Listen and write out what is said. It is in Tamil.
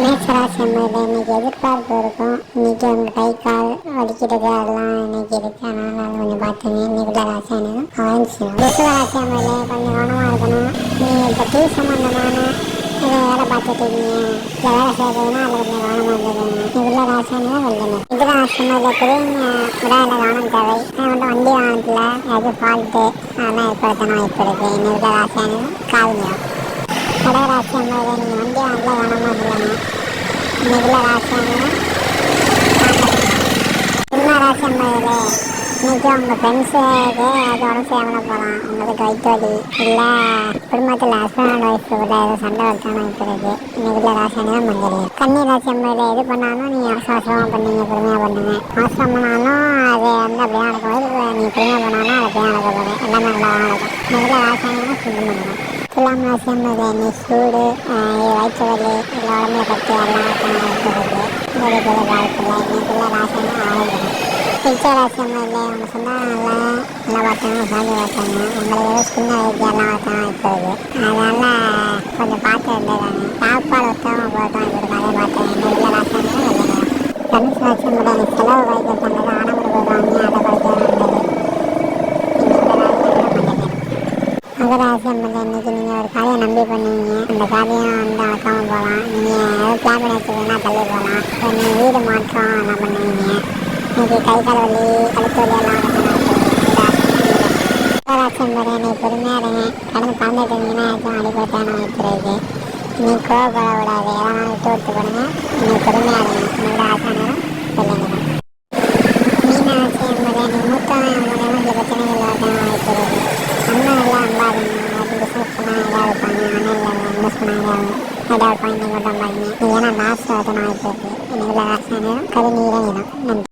மேசராசி அம்மாவில் இன்னைக்கு எதிர்பார்ப்பு இருக்கும். இன்னைக்கு அவங்க கை கால் வலிக்கிறது அதெல்லாம் இன்னைக்கு இருக்கு. அதனால அதை கொஞ்சம் பார்த்துங்க இன்னைக்குள்ள ராசியானதும் ஆரம்பிச்சிடும் ரிஷப அம்மாவில் கொஞ்சம் கவனமாக இருக்கணும். நீங்கள் இப்போ டீ சம்மந்தமான இதை வேலை பார்த்துட்டு இருக்கீங்க. இல்லை வேலை செய்யறதுன்னா அதில் கொஞ்சம் கவனமாக இருந்துக்கோங்க. இன்னைக்குள்ள ராசியானதும் வெள்ளணும் கொஞ்சம் ராசி அம்மையில் குறைங்க விடாத கவனம் தேவை வந்து வண்டி வாகனத்தில் அது ஃபால்ட்டு அதெல்லாம் ஏற்படுத்தணும் வாய்ப்பு இருக்குது ராசி ராசியானதும் கால் நிறம் கடகராசி அம்மாவில் நீங்கள் வண்டி வாங்கல கவனமாக சொல்லணும் இன்னைக்குள்ள ராசியானதும் சிம்ம ராசி அம்மாவில் இன்னைக்கு உங்கள் ஃப்ரெண்ட்ஸுக்கு அது உடம்பு சரியாமல் போகலாம் உங்களுக்கு வயிற்று வலி இல்லை குடும்பத்தில் ஹஸ்பண்ட் அண்ட் ஒய்ஃப் கூட ஏதோ சண்டை வளர்த்தான இருக்கிறது இன்னைக்குள்ள ராசியானதும் மஞ்சள் கன்னி ராசி அம்மாவில் எது பண்ணாலும் நீங்கள் அவசர அவசரமாக பண்ணீங்க பொறுமையாக பண்ணுங்க அவசரம் பண்ணாலும் அது வந்து அப்படியே நடக்கும் நீங்கள் பொறுமையாக பண்ணாலும் அது அப்படியே நடக்க போகிறேன் எல்லாமே நல்லா நடக்கும் இன்னைக்குள்ள ராசியானதும் சுத்தம் துலாம் ராசி அம்மாவில் நீ சூடு வயிற்று வலி இல்லை உடம்புல கட்டி எல்லாம் இருக்கிறது வேறு வேறு வாய்ப்பு இன்னைக்குள்ள ராசியான ஆரோக்கியம் பிச்சை ராசி அம்மாவில் அவங்க சொந்தம் நல்லா பார்த்தாங்க சாமி பார்த்தாங்க. உங்களுக்கு சின்ன வயசுலாம் பார்த்தாங்க இப்போது அதனால் கொஞ்சம் பார்த்து இருந்துருக்காங்க சாப்பாடு ஒருத்தவங்க போட்டாங்க கொடுத்தாங்க பார்த்தேன் இன்னைக்குள்ள ராசியான தனுசு ராசி அம்மாவில் செலவு வைக்க சொன்னது ஆனவங்களுக்கு வாங்கி அதை படிக்க மகராசி அம்மன் இன்னைக்கு நீங்கள் ஒரு காரியம் நம்பி பண்ணுவீங்க அந்த காரியம் வந்து நடக்காம போகலாம். நீங்கள் ஏதாவது பிளான் பண்ணி வச்சுக்கணும்னா தள்ளி போகலாம். இப்போ நீங்கள் வீடு மாற்றம் எல்லாம் பண்ணுவீங்க. இன்னைக்கு கை கால் வலி கழுத்து வலி எல்லாம் மகராசி அம்மன் இன்னைக்கு பொறுமையாக இருங்க. கடந்து பறந்துட்டு இருந்தீங்கன்னா ஏதாச்சும் அடிபட்டான வைக்கிறது இருக்கு. இன்னைக்கு கோவப்படக்கூடாது. எதனாலும் விட்டு விட்டு போடுங்க. இன்னைக்கு பொறுமையாக இருங்க. உங்களோட ஆசானம் ಕಾಣಿಸ್ಕೊಂಡಾಗ ಅಡ್ಯಾಡ್ಕೊಂಡು ನೀವು ದಮ್ಮ ಏನ ಮಾಸ್ಕ್ ಅದು ಮಾಡಿದ್ರಿ ನೀವು ವ್ಯವಸ್ಥೆ ಕರಿ ನೀರೇನಿಲ್ಲ ನಮ್ದು